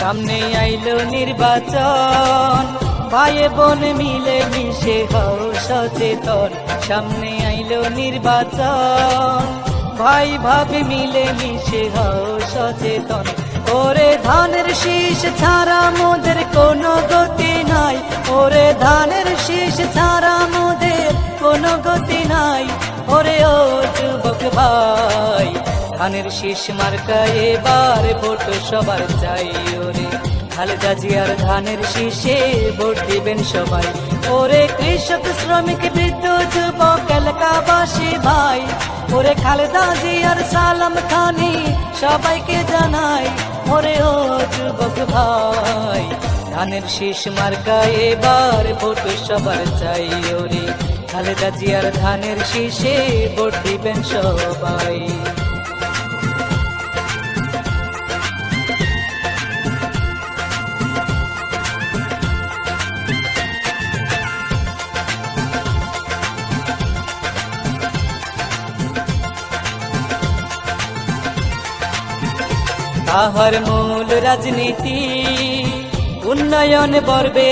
সামনে আইলো নির্বাচন। ভাই বোন মিলে মিশে হও সচেতন। সামনে আইলো নির্বাচন। ভাই ভাবে মিলে মিশে হও সচেতন। ওরে ধানের শীষ ছাড়া মোদের কোনো গতি নাই। ওরে ধানের শীষ ছাড়া মোদের কোনো গতি নাই। ওরে ও যুবক ভাই ধানের শীষ মার্কা এবার ভোট সবার চাই, ওরে। খালেদা জিয়ার ধানের শীষে ভোট দিবেন সবাই। ওরে কৃষক, শ্রমিক, বৃদ্ধ, যুবক, এলাকাবাসী ভাই। ওরে খালেদা জিয়ার সালাম খানি সবাইকে জানাই। ওরে ও যুবক ভাই, ধানের শীষ মার্কা এবার ভোট সবার চাই, ওরে। খালেদা জিয়ার ধানের শীষে ভোট দিবেন সবাই। তাহার মূল রাজনীতি উন্নয়ন বর্বে